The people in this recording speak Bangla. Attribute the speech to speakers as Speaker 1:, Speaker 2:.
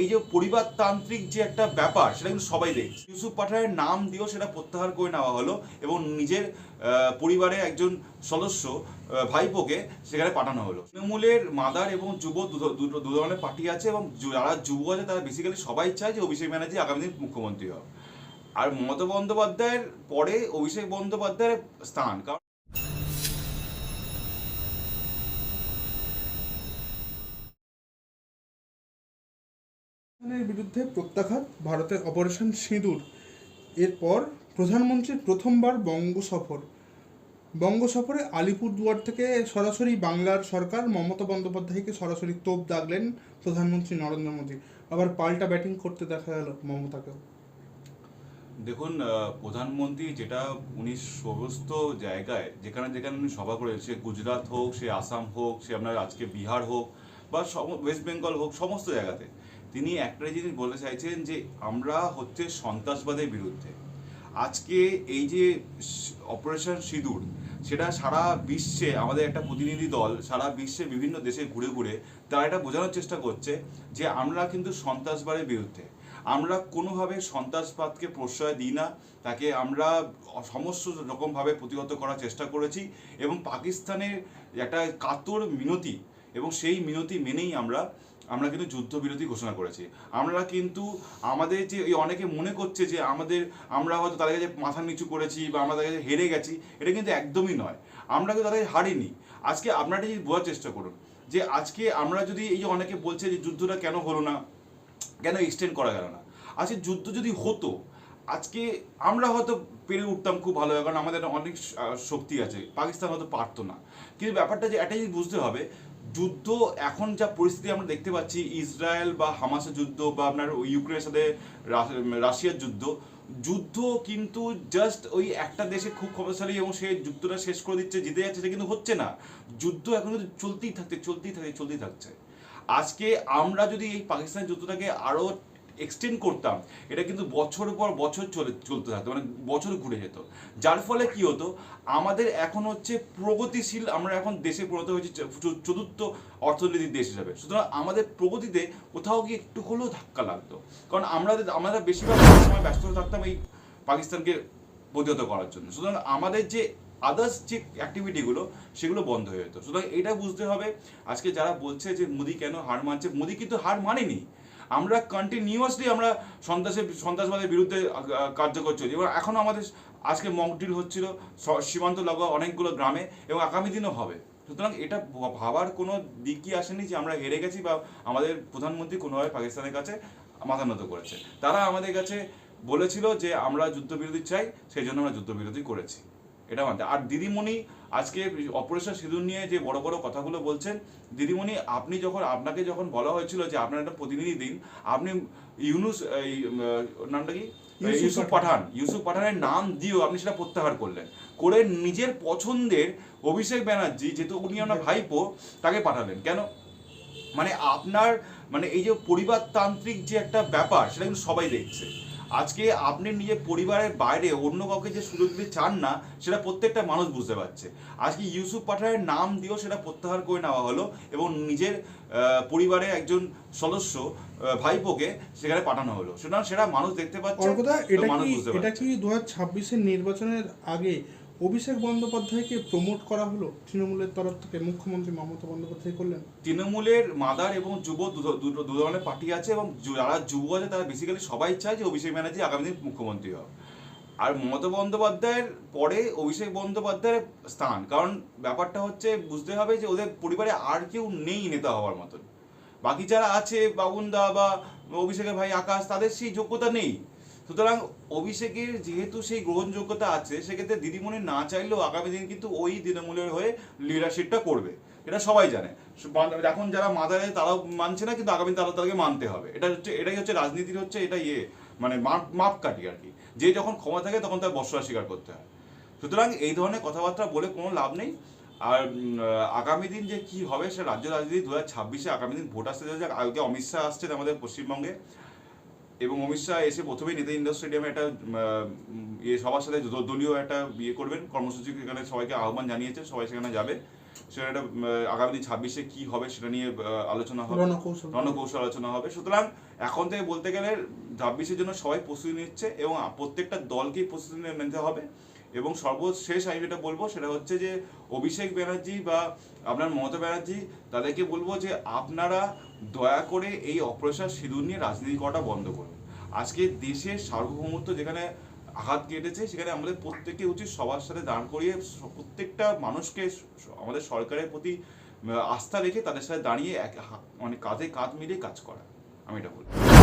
Speaker 1: এই যে পরিবারতান্ত্রিক যে একটা ব্যাপার, সেটা কিন্তু সবাই দেখছে। ইউসুফ পাঠানের নাম দিয়েও সেটা প্রত্যাহার করে নেওয়া হলো এবং নিজের পরিবারে একজন সদস্য ভাইপোকে সেখানে পাঠানো হলো। তৃণমূলের মাদার এবং যুব দুটো- দু ধরনের পার্টি আছে এবং যারা যুব আছে তারা বেসিক্যালি সবাই চায় যে অভিষেক ব্যানার্জি আগামী দিন মুখ্যমন্ত্রী হোক আর মমতা বন্দ্যোপাধ্যায়ের পরে অভিষেক বন্দ্যোপাধ্যায়ের স্থান, কারণ
Speaker 2: পাকিস্তানের বিরুদ্ধে প্রত্যাঘাত, ভারতের অপারেশন সিঁদুর, এরপর প্রধানমন্ত্রীর প্রথমবার বঙ্গ সফর। বঙ্গ সফরে আলিপুরদুয়ার থেকে সরাসরি বাংলার সরকার মমতা বন্দ্যোপাধ্যায়কে সরাসরি তোপ দাগলেন প্রধানমন্ত্রী নরেন্দ্র মোদী। আবার পাল্টা ব্যাটিং করতে দেখা গেল মমতাকেও।
Speaker 1: দেখুন প্রধানমন্ত্রী যেটা উনি সমস্ত জায়গায়, যেখানে যেখানে উনি সভা করেন সে গুজরাট হোক, সে আসাম হোক, সে আপনার আজকে বিহার হোক, বা ওয়েস্ট বেঙ্গল হোক, সমস্ত জায়গাতে তিনি একটাই জিনিস বলতে চাইছেন যে আমরা হচ্ছে সন্ত্রাসবাদের বিরুদ্ধে। আজকে এই যে অপারেশন সিঁদুর, সেটা সারা বিশ্বে আমাদের একটা প্রতিনিধি দল সারা বিশ্বে বিভিন্ন দেশে ঘুরে ঘুরে তারা এটা বোঝানোর চেষ্টা করছে যে আমরা কিন্তু সন্ত্রাসবাদের বিরুদ্ধে। আমরা কোনোভাবে সন্ত্রাসবাদকে প্রশ্রয় দিই না, তাকে আমরা সমস্ত রকমভাবে প্রতিহত করার চেষ্টা করেছি এবং পাকিস্তানের একটা কাতর মিনতি এবং সেই মিনতি মেনেই আমরা আমরা কিন্তু যুদ্ধবিরতি ঘোষণা করেছি। আমরা কিন্তু আমাদের যে অনেকে মনে করছে যে আমাদের, আমরা হয়তো তাদের কাছে মাথা নিচু করেছি বা আমরা তাদের কাছে হেরে গেছি, এটা কিন্তু একদমই নয়। আমরা কিন্তু তাদের হারিনি। আজকে আপনারা যদি বোঝার চেষ্টা করুন, যে আজকে আমরা যদি এই যে অনেকে বলছে যে যুদ্ধটা কেন হলো না, কেন এক্সটেন্ড করা গেল না, আজকে যুদ্ধ যদি হতো, আজকে আমরা হয়তো পেরে উঠতাম খুব ভালো, কারণ আমাদের অনেক শক্তি আছে। পাকিস্তান হয়তো পারতো না। কিন্তু ব্যাপারটা যে, এটাই বুঝতে হবে যুদ্ধ, এখন যা পরিস্থিতি আমরা দেখতে পাচ্ছি, ইসরায়েল বা হামাসের যুদ্ধ বা আপনার ইউক্রেনের সাথে রাশিয়ার যুদ্ধ যুদ্ধ কিন্তু জাস্ট ওই একটা দেশে খুব ক্ষমতাশালী এবং সে যুদ্ধটা শেষ করে দিচ্ছে, জিতে যাচ্ছে, সেটা কিন্তু হচ্ছে না। যুদ্ধ এখন কিন্তু চলতেই থাকছে চলতেই থাকছে চলতেই থাকছে। আজকে আমরা যদি এই পাকিস্তানের যুদ্ধটাকে আরও এক্সটেন্ড করতাম, এটা কিন্তু বছর পর বছর চলে, চলতে থাকতো মানে বছর ঘুরে যেত। যার ফলে কি হতো, আমাদের এখন হচ্ছে প্রগতিশীল, আমরা এখন দেশে পরিণত হয়েছে চতুর্থ অর্থনীতির দেশ হিসাবে। সুতরাং আমাদের প্রগতিতে কোথাও গিয়ে একটু হলেও ধাক্কা লাগতো। কারণ আমরা আমরা বেশিরভাগ সময় ব্যস্ত থাকতাম এই পাকিস্তানকে প্রতিহত করার জন্য। সুতরাং আমাদের যে আদার্স যে অ্যাক্টিভিটিগুলো সেগুলো বন্ধ হয়ে যেত। সুতরাং এটা বুঝতে হবে, আজকে যারা বলছে যে মোদি কেন হার মানছে, মোদি কিন্তু হার মানেনি। আমরা কন্টিনিউয়াসলি আমরা সন্ত্রাসের সন্ত্রাসবাদের বিরুদ্ধে কার্যকর চলছি এবং এখনও আমাদের আজকে মক ড্রিল হচ্ছিল সীমান্ত লাগোয়া অনেকগুলো গ্রামে, এবং আগামী দিনও হবে। সুতরাং এটা ভাবার কোনো দিকই আসেনি যে আমরা হেরে গেছি বা আমাদের প্রধানমন্ত্রী কোনোভাবে পাকিস্তানের কাছে মাথা নত করেছে। তারা আমাদের কাছে বলেছিল যে আমরা যুদ্ধবিরতি চাই, সেই জন্য আমরা যুদ্ধবিরতি করেছি। এটা মানতে আর দিদিমণি আজকে অপারেশন সিঁদুর নিয়ে যে বড় বড় কথাগুলো বলছেন দিদিমণি আপনি যখন আপনাকে যখন বলা হয়েছিল যে আপনার একটা প্রতিনিধি দিন আপনি ইউনুস এই নামটা কি?
Speaker 2: ইউসুফ
Speaker 1: ইউসুফ পাঠান। ইউসুফ পাঠানের নাম দিয়েও আপনি সেটা প্রত্যাহার করলেন। করে নিজের পছন্দের অভিষেক ব্যানার্জি যেহেতু উনি আপনার ভাইপো তাকে পাঠালেন। কেন? মানে আপনার মানে এই যে পরিবারতান্ত্রিক যে একটা ব্যাপার সেটা কিন্তু সবাই দেখছে। আজকে আপনি নিজের পরিবারের বাইরে অন্য কাউকে যে সুযোগ দিতে চান না সেটা প্রত্যেকটা মানুষ বুঝতে পারছে। আজকে ইউসুফ পাঠানের নাম দিয়েও সেটা প্রত্যাহার করে নেওয়া হলো এবং নিজের আহ, পরিবারের একজন সদস্য ভাইপোকে সেখানে পাঠানো হলো। সুতরাং সেটা মানুষ দেখতে পাচ্ছে
Speaker 2: এটা কি দু হাজার ছাব্বিশের নির্বাচনের আগে অভিষেক বন্দ্যোপাধ্যায়কে প্রমোট করা হলো? তৃণমূলের তরফ থেকে মুখ্যমন্ত্রী মমতা বন্দ্যোপাধ্যায় করলেন।
Speaker 1: তৃণমূলের মাদার এবং যুব দু ধরনের পার্টি আছে এবং যারা যুব আছে তারা বেসিক্যালি সবাই চায় যে অভিষেক ব্যানার্জি আগামী দিন মুখ্যমন্ত্রী হোক আর মমতা বন্দ্যোপাধ্যায়ের পরে অভিষেক বন্দ্যোপাধ্যায়ের স্থান, কারণ ব্যাপারটা হচ্ছে বুঝতে হবে যে ওদের পরিবারে আর কেউ নেই নেতা হওয়ার মতন। বাকি যারা আছে বাবুনদা বা অভিষেকের ভাই আকাশ, তাদের সেই যোগ্যতা নেই। সুতরাং অভিষেকের যেহেতু সেই গ্রহণযোগ্যতা আছে, সেক্ষেত্রে দিদিমণি না চাইলেও আগামী দিন কিন্তু ওই তৃণমূলের হয়ে লিডারশিপটা করবে। এটা সবাই জানে। এখন যারা মাদারে তারাও মানছে না, কিন্তু আগামী তারা তাদেরকে মানতে হবে। এটা হচ্ছে, এটাই হচ্ছে রাজনীতির হচ্ছে এটা ইয়ে মানে মাপ, মাপকাঠি আর কি। যে যখন ক্ষমা থাকে তখন তার বর্ষা স্বীকার করতে হয়। সুতরাং এই ধরনের কথাবার্তা বলে কোনো লাভ নেই। আর আগামী দিন যে কি হবে সে রাজ্য রাজনীতি দু হাজার ছাব্বিশে আগামী দিন ভোট আসতে যাচ্ছে। আজকে অমিত শাহ আসছেন আমাদের পশ্চিমবঙ্গে। এবং অমিত শাহ এসে প্রথমেই নেতা ইন্ডোর স্টেডিয়ামে একটা ইয়ে সবার সাথে দলীয় একটা ইয়ে করবেন। কর্মসূচি এখানে সবাইকে আহ্বান জানিয়েছে সবাই সেখানে যাবে। সেটা একটা, আগামী দিন ছাব্বিশে কি হবে সেটা নিয়ে আলোচনা হবে।
Speaker 2: রণকৌশল।
Speaker 1: আলোচনা হবে। সুতরাং এখন থেকে বলতে গেলে ছাব্বিশের জন্য সবাই প্রস্তুতি নিচ্ছে এবং প্রত্যেকটা দলকেই প্রস্তুতি নিতে হবে। এবং সর্বশেষ আমি যেটা বলব সেটা হচ্ছে যে অভিষেক ব্যানার্জি বা আপনার মমতা ব্যানার্জি তাদেরকে বলব যে আপনারা দয়া করে এই অপারেশন সিঁদুর নিয়ে রাজনীতি করাটা বন্ধ করুন। আজকে দেশের সার্বভৌমত্ব যেখানে আঘাত কেটেছে, সেখানে আমাদের প্রত্যেকে উচিত সবার সাথে দাঁড় করিয়ে প্রত্যেকটা মানুষকে আমাদের সরকারের প্রতি আস্থা রেখে তাদের সাথে দাঁড়িয়ে এক মানে কাঁধে কাঁধ মিলিয়ে কাজ করা। আমি এটা বলব।